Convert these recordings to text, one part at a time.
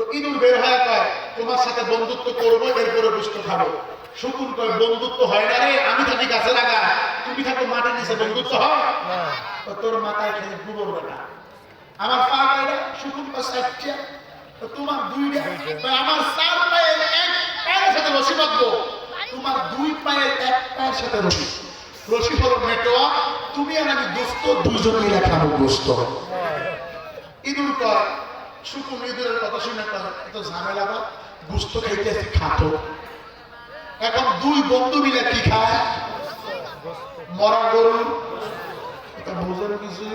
তো ইঁদুর বের হয়ে কয়? তোমার সাথে বন্ধুত্ব করব এরপরে বুঝতে খাব। শুকুন কয় বন্ধুত্ব হয় না রে আমি থাকি গাছে লাগা তুমি থাকো মাটির নিচে বন্ধুত্ব হয়? তো তোর মাথায় খেলে গোবর বেটা। আমার পা কয়টা শুকুন কয় তো তোমার দুইটা আমার চার পায়ে এক পায়ের সাথে রশি বাঁধবো তোমার দুই পায়ের এক পায়ের সাথে রশি রশি হলো নেটওয়ার্ক তুমি আর আমি দোস্ত দুইজন মিলে খাব দোস্ত। ইঁদুর কয় কথা শুনে ঝামেলা বা গুস্ত এখন দুই বন্ধু মিলে কি খায়? মরা গরু। কিছু?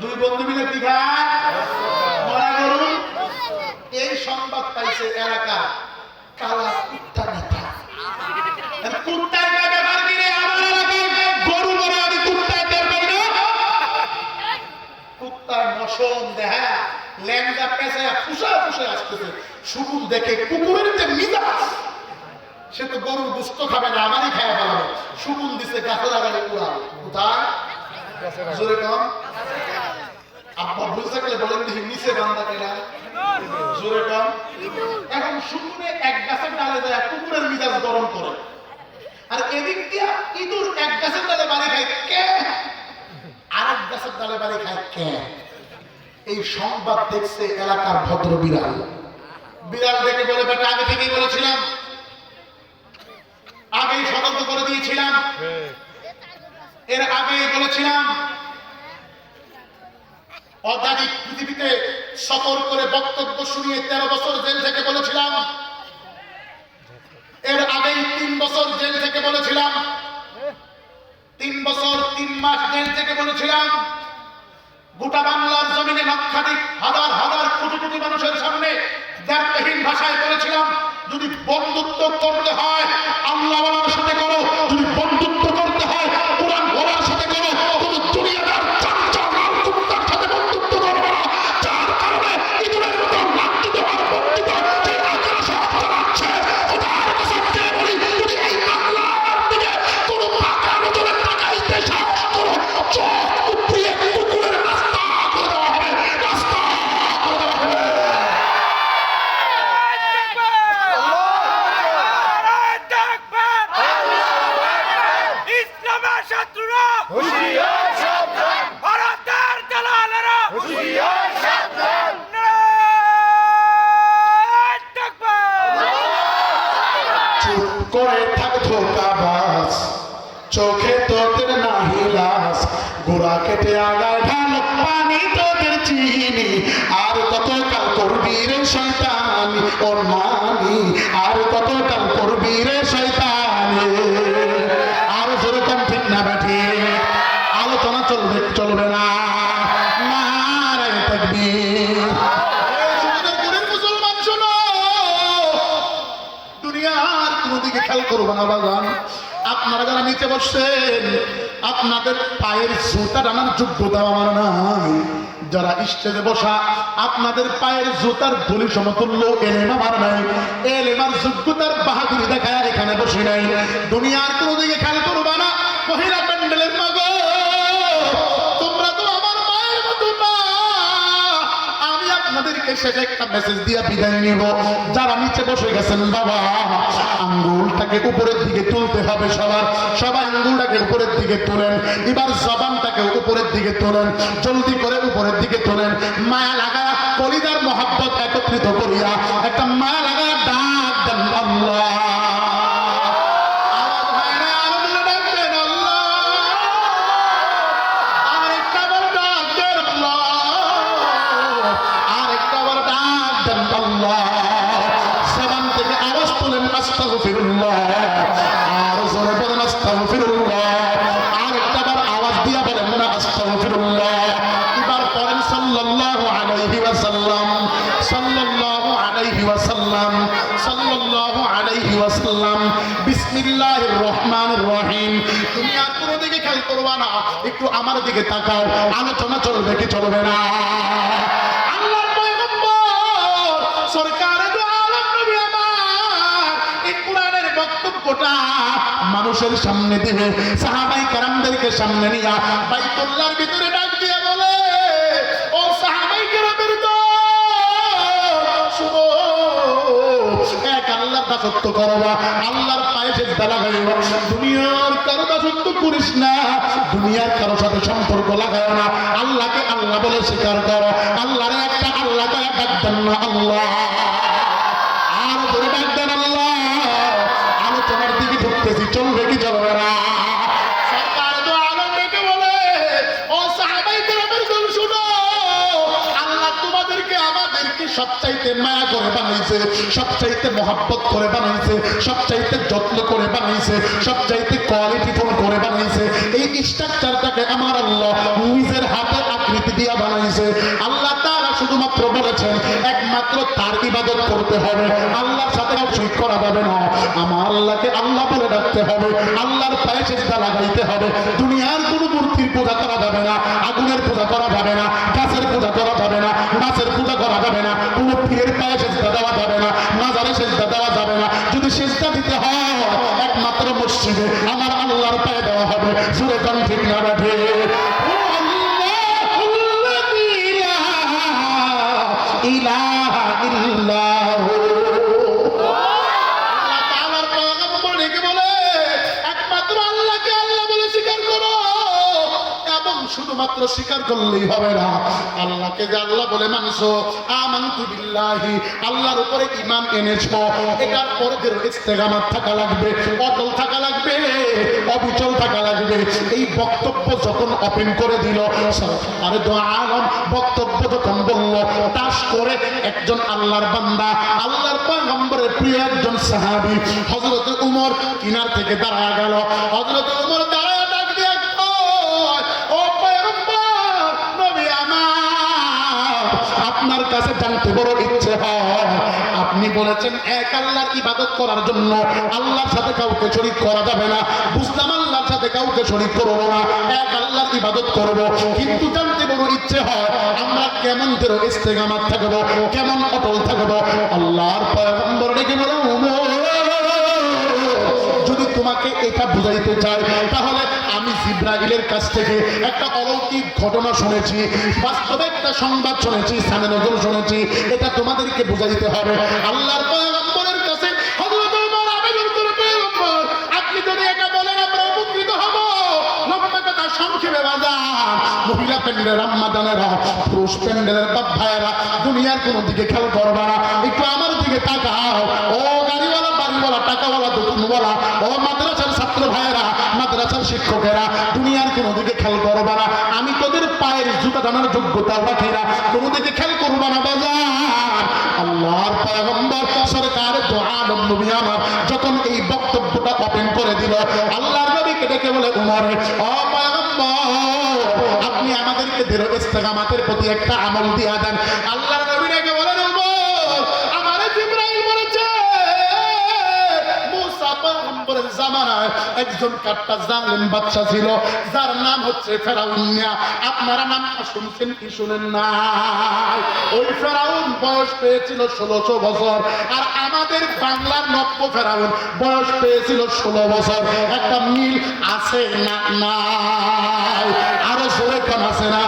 দুই বন্ধু মিলে কি খায়? মরা গরু। এই সংবাদ পাইছে এলাকা কালা কুত্তা আর মশন দেখা ল্যাংদা পেঁচায় ফুসা ফুসে আসতেছে। শুকুর দেখে কুকুরের যে মিজাজ, সে তো গরুর গুস্ত খাবে না, আমারই খায় ফেলাবে। শুকুন দিছে গাছে লাগালে উড়া কোথায়? জোরে কম। আব্বা বুঝতে থাকলে বলেন দেখি নিচে বান্দা কেনা জোরে কম। এখন শুকুনে এক গাছের ডালে যায়, কুকুরের মিজাজ গরম করে। আর এদিক দিয়া ইঁদুর এক গাছের ডালে বাড়ি খায় কে? আর এক গাছের ডালে বাড়ি খায় কে? এই সংবাদ দেখছে এলাকার ভদ্র বিড়াল। বিড়াল দেখে বলে, বেটা, আগে থেকেই বলেছিলাম। আগেই সতর্ক করে দিয়েছিলাম। এর আগেই বলেছিলাম অর্গানিক পৃথিবীতে সফর করে বক্তব্য শুনিয়ে তেরো বছর জেল থেকে বলেছিলাম। এর আগেই তিন বছর জেল থেকে বলেছিলাম। তিন বছর তিন মাস জেল থেকে বলেছিলাম। গোটা বাংলার জমিনে লক্ষাধিক হাজার হাজার কোটি কোটি মানুষের সামনে দ্বার্থহীন ভাষায় বলেছিলাম, যদি বন্ধুত্ব করতে হয় আল্লাহ সাথে করো, যদি করে থাক ধোকাবাজ চোখে তোদের নাহি লাস গোড়া কেটে আগায় ঢাল, পানি তোদের চিনি। আর কত কাল করবি রে শয়তানি ও নানি আর কত কাল করবি রে শয়তানি? আর যেরকম ঠিক না ব্যাঠি আলোচনা চলবে চলবে না। খেয়াল করব না বাগান আপনারা যারা নিচে বসছেন, আপনাদের পায়ের জুতা টানার যোগ্যতা আমার নাই। যারা স্টেজে বসা, আপনাদের পায়ের জুতার ধুলি সমতুল্য এলেম আমার নাই। এলেমার যোগ্যতার বাহাদুরি দেখায় এখানে বসে নাই। দুনিয়ার কোনো দিকে খেয়াল করবা না। মহিলা প্যান্ডেলের শেষে একটা মেসেজ দিয়ে বিদায় নিব। যারা নিচে বসে গেছেন, বাবা, আঙ্গুলটাকে উপরের দিকে তুলতে হবে সবার। সবাই আঙ্গুলটাকে উপরের দিকে তোলেন। এবার জবানটাকে উপরের দিকে তোলেন। জলদি করে উপরের দিকে তোলেন। মায়া লাগা কলিদার মহাব্বত একত্রিত করিয়া তাকাও আলোচনা চলবে কি চলবে না? মানুষের সামনে দিবে সাহাবাই কারামদেরকে সামনে নিয়া বাইতুল্লাহর ভিতরে ডাক দিয়ে বলে, ও সাহাবাই কারামের দল, শুনো, এক আল্লাহ দাসত্ব করবা, আল্লাহ দুনিয়ার কারও করিস না, দুনিয়ার কারও সাথে সম্পর্ক লাগায় না। আল্লাহ বলে স্বীকার করো একটা আল্লাহ কয়া ডাকবেন না আল্লাহ। আর ধরে ডাকবেন আল্লাহ। আলোচনার দিকে ঢুকতেছি চলবে কি চলবে না। সবচাইতে মায়া করে বানাইছে, সবচাইতে মহাব্বত করে বানাইছে, সবচাইতে যত্ন একমাত্র তার ইবাদত করতে হবে। আল্লাহর সাথে শরিক করা যাবে না। আমার আল্লাহকে আল্লাহ বলে ডাকতে হবে, আল্লাহর পায়ে চেষ্টা লাগাইতে হবে। দুনিয়ার কোনো মূর্তির পূজা করা যাবে না, আগুনের পূজা করা যাবে না, গাছের পূজা করা যাবে না গাছের পূজা করা যাবে না, কোনো পীরের পায়ে চেষ্টা দেওয়া যাবে না নাজারে চেষ্টা দেওয়া যাবে না। যদি চেষ্টা দিতে হয়, একমাত্র মসজিদে আমার আল্লাহর পায়ে দেওয়া হবে। সুরে কান ঠিক না শুধুমাত্র স্বীকার করলেই হবে না। আল্লাহকে যে আল্লাহ বলে আমানতু বিল্লাহি, আল্লাহর উপরে ঈমান এনেছো, এটার পরে যে ইস্তেকামাত থাকা লাগবে, অটল থাকা লাগবে, অবিচল থাকা লাগবে, এই বক্তব্য যখন ওপেন করে দিল, আর আলম, বক্তব্য যখন বলল, তাস করে একজন আল্লাহর বান্দা, আল্লাহর পয়গম্বরের প্রিয় একজন সাহাবী, হযরত উমর কিনার থেকে দাঁড়া গেল। হযরত উমর কাছে জানতে বড় ইচ্ছে হয়। আপনি বলেছেন, এক আল্লাহর ইবাদত করার জন্য আল্লাহর সাথে কাউকে শরীক করা যাবে না। বুঝলাম আল্লাহর সাথে কাউকে শরীক করব না, এক আল্লাহর ইবাদত করব। কিন্তু জানতে বড় ইচ্ছে হয়, আমরা কেমন তেরো ইস্তেগামাত থাকব, কেমন অটল থাকব। আল্লাহর পয়গম্বর ডেকে বলে যদি তোমাকে এটা বুঝাইতে চাই তাহলে জিব্রাইলের কাছ থেকে একটা অলৌকিক ঘটনা শুনেছি, বাস্তবে একটা সংবাদ শুনেছি, সামনে নজর শুনেছি, এটা তোমাদেরকে বুঝাইতে হবে। আল্লাহর দিকে আমার ও টাকাওয়ালা, দোকানওয়ালা, ও মাদ্রাসার শিক্ষকেরা, দুনিয়ার কোনো দিকে খেয়াল করবা না। আমি তোদের পায়ের জুতা টানার যোগ্যতা রাখি না। কোনো দিকে খেয়াল করবা না, বাজার। আল্লাহর পয়গম্বর, সরকার দোয়ালম নবী আমার। যখন এই বক্তব্যটা ওপেন করে দিল, আল্লাহর নবীকে ডেকে বলে, উমরে পয়গম্বর, আপনি আমাদেরকে দৃঢ় ইস্তেকামাতের প্রতি একটা আমল দিয়া দেন। আল্লাহর পয়গম্বরের জামানায় একজন কাট্টা জালেম বাদশা ছিল, যার নাম হচ্ছে ফেরাউনিয়া আপনারা নাম শুনছেন কি শুনেন না ওই ফেরাউন বয়স পেয়েছিল ষোলোশো বছর, আর আমাদের বাংলার নব্য ফেরাউন বয়স পেয়েছিল ষোলো বছর। একটা মিল আছে না নাই? আরও কান, আছে না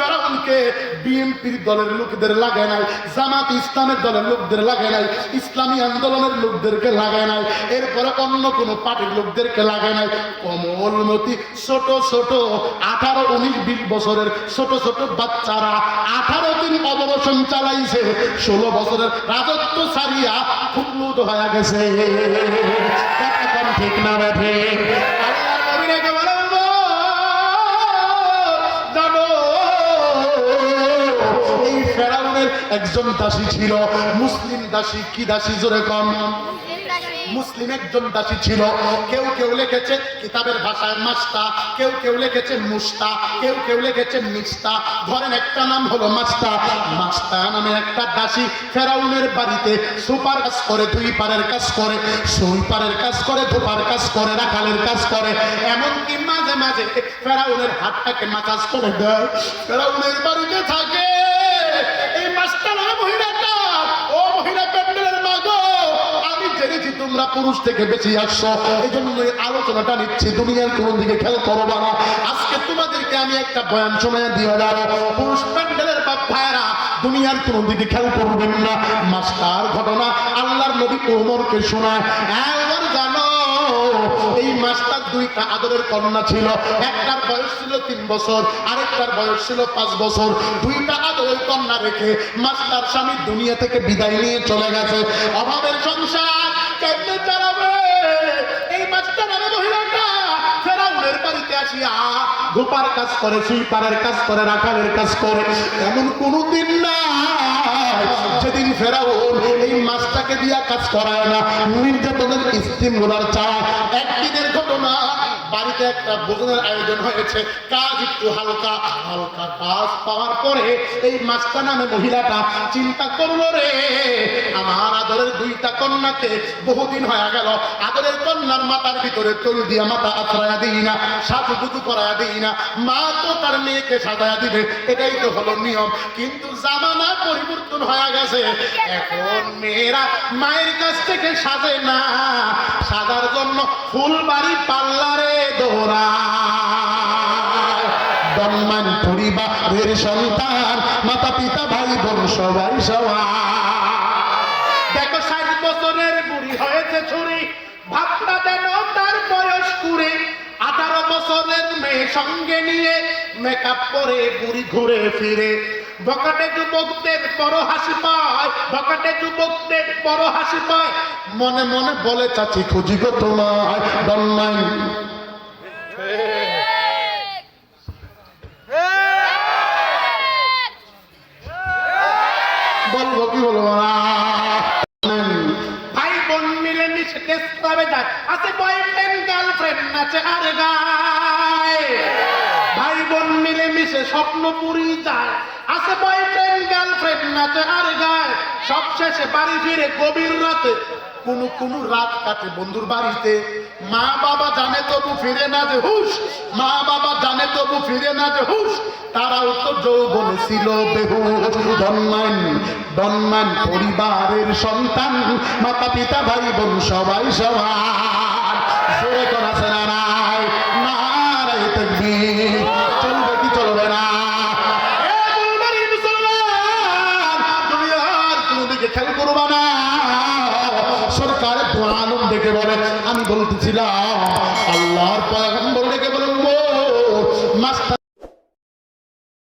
ফেরাউনকে বিএনপির দলের লোকদের লাগায় নাই, জামাত ইসলামের দলের লোকদের লাগায় নাই, ইসলামী আন্দোলনের লোকদেরকে লাগায় নাই, এরপরে অন্য কোনো পার্টির লোকদেরকে লাগায় নাই। কমলমতি ছোট ছোট আঠারো উনিশ বিশ বছরের ছোট ছোট বাচ্চারা আঠারো দিন অবরোশন চালাইছে, ষোলো বছরের রাজত্ব ছাড়িয়া ফুটলুট হয়ে গেছে। ঠিক না একজন দাসী ছিল। মুসলিম দাসী কি দাসী জোরে কম? মুসলিম একজন দাসী ছিল। কেউ কেউ লিখেছে কিতাবের ভাষায় মাস্তা কেউ কেউ লিখেছে মুস্তা কেউ কেউ লিখেছে মিস্তা। ধরেন একটা নাম হলো মাস্তা। মাস্তা নামে একটা দাসী ফেরাউনের বাড়িতে সুপার কাজ করে দুই পারের কাজ করে সুই পারের কাজ করে ধোপার কাজ করে রাখালের কাজ করে। এমনকি মাঝে মাঝে ফেরাউনের হাতটাকে মাসাজ করে দেয়। ফেরাউনের বাড়িতে থাকে এই মাস্টার মহিলাটা ও মহিলা প্যান্ডেলের মাগো আমি জেনেছি তুমি তোমরা পুরুষ থেকে বেশি আসছো। এই জন্য আলোচনাটা নিচ্ছি। দুনিয়ার কোন দিকে খেয়াল করব না আজকে তোমাদেরকে আমি একটা বয়ান শোনা দিয়ে যাব। পুরুষ প্যান্ডেলের বাপ ভাইরা দুনিয়ার কোন দিকে খেয়াল করবেন না। মাস্টার ঘটনা আল্লাহর নবী ওমরকে শোনায়। এবার জানো, এই মাস্টার দুইটা আদরের কন্যা ছিল। একটার বয়স ছিল তিন বছর, আরেকটার বয়স ছিল পাঁচ বছর। দুইটা আদরের কন্যা রেখে মাস্টার স্বামী দুনিয়া থেকে বিদায় নিয়ে চলে গেছে। গোপার কাজ করে সুইপারের কাজ করে, রাখালের কাজ করে। এমন কোনদিন না, যেদিন ফেরাউন এই মাছটাকে দিয়া কাজ করায় না। নির্যাতনের স্টিম রোলার চা একদিনের ঘটনা বাড়িতে একটা ভোজনের আয়োজন হয়েছে। কাজ একটু হালকা হালকা কাজ পাওয়ার পরে এই মাস্টার নামে মহিলাটা চিন্তা করল রে, আমার আদরের দুইটা কন্যাকে বহুদিন হয়ে গেল, আদরের কন্যার মাথার ভিতরে তৈল দিয়া মাথা আশ্রয়া দিই না সাজু গুজু করায়া দিই না, মা তো তার মেয়েকে সাজায়া দিবে, এটাই তো হলো নিয়ম। কিন্তু জামানা পরিবর্তন হয়ে গেছে। এখন মেয়েরা মায়ের কাছ থেকে সাজে না, সাজার জন্য ফুলবাড়ি পাল্লারে দৌড়া দম্মান পরিবারের সন্তান মাতা পিতা ভাই বোন সবাই সবাই সঙ্গে নিয়ে মেকআপ করে বুড়ি ঘুরে ফিরে। বকাটে যুবকদের বড় হাসি পায়, বকাটে যুবকদের বড় হাসি পায়। মনে মনে বলে, চাচি, খুঁজি গো তোমায়। গায়। ভাই বোন মিলে মিশে স্বপ্নপুরি যায়। আছে বয়ফ্রেন্ড গার্লফ্রেন্ড নাচে আর গায়। বাড়ি ফিরে গভীর রাতে কোন কোন রাত কাটে বন্ধুর বাড়িতে। মা বাবা জানে তবু ফিরে না যে হুশ। মা বাবা জানে তবু ফিরে না যে হুশ। তারাও তো ছিল দন্মান পরিবারের সন্তান। মাতা পিতা ভাই বোন সবাই সবার খেয়াল করবা না। সরকার আনন্দ দেখে বলে আমি বলতেছিলাম